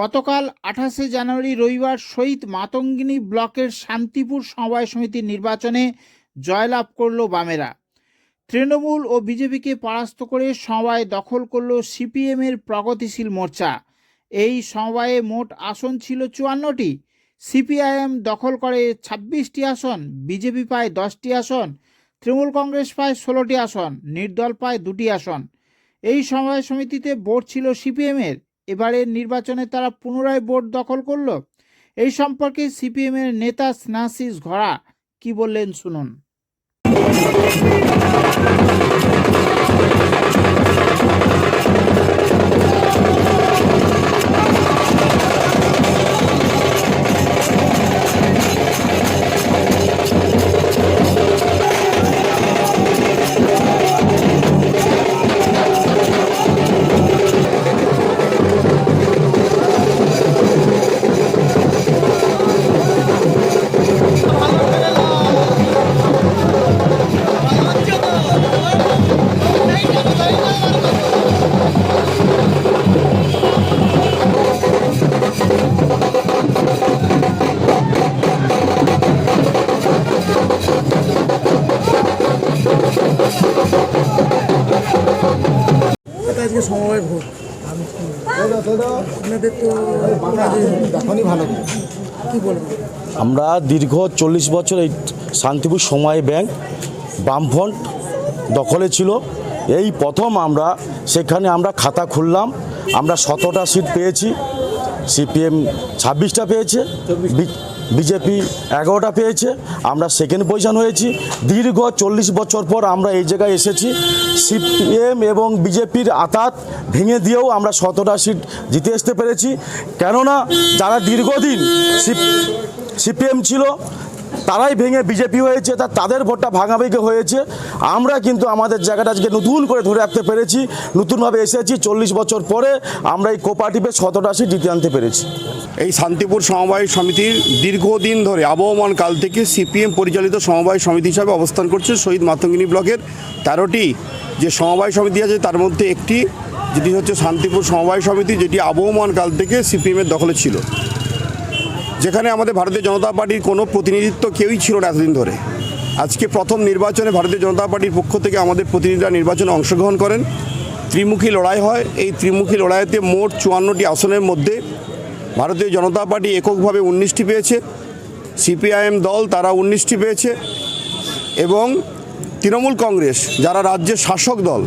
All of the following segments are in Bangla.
গতকাল আঠাশে জানুয়ারি রবিবার শহীদ মাতঙ্গিনী ব্লকের শান্তিপুর সমবায় সমিতির নির্বাচনে জয়লাভ করল বামেরা। তৃণমূল ও বিজেপিকে পরাস্ত করে সমবায় দখল করল সিপিএমের প্রগতিশীল মোর্চা। এই সমবায়ে মোট আসন ছিল চুয়ান্নটি। সিপিআইএম দখল করে ছাব্বিশটি আসন, বিজেপি পায় দশটি আসন, তৃণমূল কংগ্রেস পায় ষোলোটি আসন, নির্দল পায় দুটি আসন। এই সমবায় সমিতিতে ভোট ছিল সিপিএমের। এবারের নির্বাচনে তারা পুনরায় ভোট দখল করল। এই সম্পর্কে সিপিএমের নেতা স্নাসিস ঘোড়া কি বললেন শুনুন। আজকে সমবায় ভোট আপনাদের তো এখনই ভালো কি বলব? আমরা দীর্ঘ চল্লিশ বছর এই শান্তিপুর সময় ব্যাংক বামফ্রন্ট দখলে ছিল। এই প্রথম আমরা সেখানে আমরা খাতা খুললাম। আমরা সতেরোটা সিট পেয়েছি। সিপিএম ছাব্বিশটা পেয়েছে। বিজেপি এগারোটা পেয়েছে, আমরা সেকেন্ড পজিশন হয়েছি। দীর্ঘ চল্লিশ বছর পর আমরা এই জায়গায় এসেছি। সিপিএম এবং বিজেপির আতাত ভেঙে দিয়েও আমরা শতটা সিট জিতে আসতে পেরেছি। কেননা যারা দীর্ঘদিন সিপিএম ছিল, তারাই ভেঙে বিজেপি হয়েছে, তা তাদের ভোটটা ভাঙাভাঙি হয়েছে। আমরা কিন্তু আমাদের জায়গাটা আজকে নতুন করে ধরে রাখতে পেরেছি, নতুনভাবে এসেছি, চল্লিশ বছর পরে আমরা এই কোপারেটিভে সতেরোটা সিট জিতে আনতে পেরেছি। এই শান্তিপুর সমবায় সমিতির দীর্ঘদিন ধরে আবহমান কাল থেকে সিপিএম পরিচালিত সমবায় সমিতি হিসাবে অবস্থান করছে শহীদ মাতঙ্গিনী ব্লকের তেরোটি যে সমবায় সমিতি আছে, তার মধ্যে একটি, যেটি হচ্ছে শান্তিপুর সমবায় সমিতি, যেটি আবহমান কাল থেকে সিপিএমের দখলে ছিল। যেখানে আমাদের ভারতীয় জনতা পার্টির কোনো প্রতিনিধিত্ব কেউই ছিল না এতদিন ধরে। আজকে প্রথম নির্বাচনে ভারতীয় জনতা পার্টির পক্ষ থেকে আমাদের প্রতিনিধিরা নির্বাচনে অংশগ্রহণ করেন। ত্রিমুখী লড়াই হয়। এই ত্রিমুখী লড়াইতে মোট চুয়ান্নটি আসনের মধ্যে ভারতীয় জনতা পার্টি এককভাবে উনিশটি পেয়েছে। সিপিআইএম দল তারা উনিশটি পেয়েছে। এবং তৃণমূল কংগ্রেস, যারা রাজ্যের শাসক দল,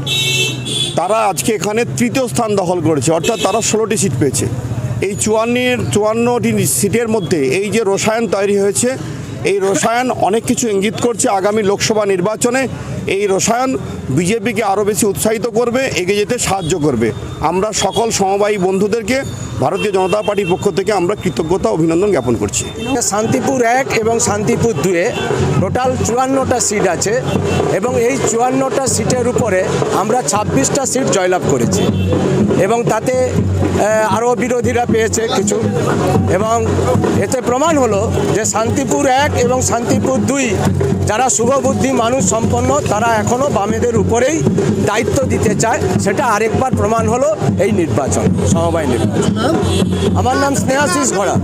তারা আজকে এখানে তৃতীয় স্থান দখল করেছে। অর্থাৎ তারা ষোলোটি সিট পেয়েছে। এই চুয়ান্নের, চুয়ান্নটি সিটের মধ্যে এই যে রসায়ন তৈরি হয়েছে এই রসায়ন অনেক কিছু ইঙ্গিত করছে আগামী লোকসভা নির্বাচনে। এই রসায়ন বিজেপিকে আরও বেশি উৎসাহিত করবে, এগিয়ে যেতে সাহায্য করবে। আমরা সকল সমবায়ী বন্ধুদেরকে ভারতীয় জনতা পার্টির পক্ষ থেকে আমরা কৃতজ্ঞতা, অভিনন্দন জ্ঞাপন করছি। শান্তিপুর এক এবং শান্তিপুর দুয়ে টোটাল চুয়ান্নটা সিট আছে এবং এই চুয়ান্নটা সিটের উপরে আমরা ছাব্বিশটা সিট জয়লাভ করেছি। এবং তাতে আরও বিরোধীরা পেয়েছে কিছু। এবং এতে প্রমাণ হলো যে শান্তিপুর এক এবং শান্তিপুর দুই যারা শুভবুদ্ধি মানুষ সম্পন্ন, তারা এখনও বামেদের উপরেই দায়িত্ব দিতে চায়। সেটা আরেকবার প্রমাণ হলো এই নির্বাচন, সমবায় নির্বাচন। আমার নাম স্নেহাশিস ঘোড়া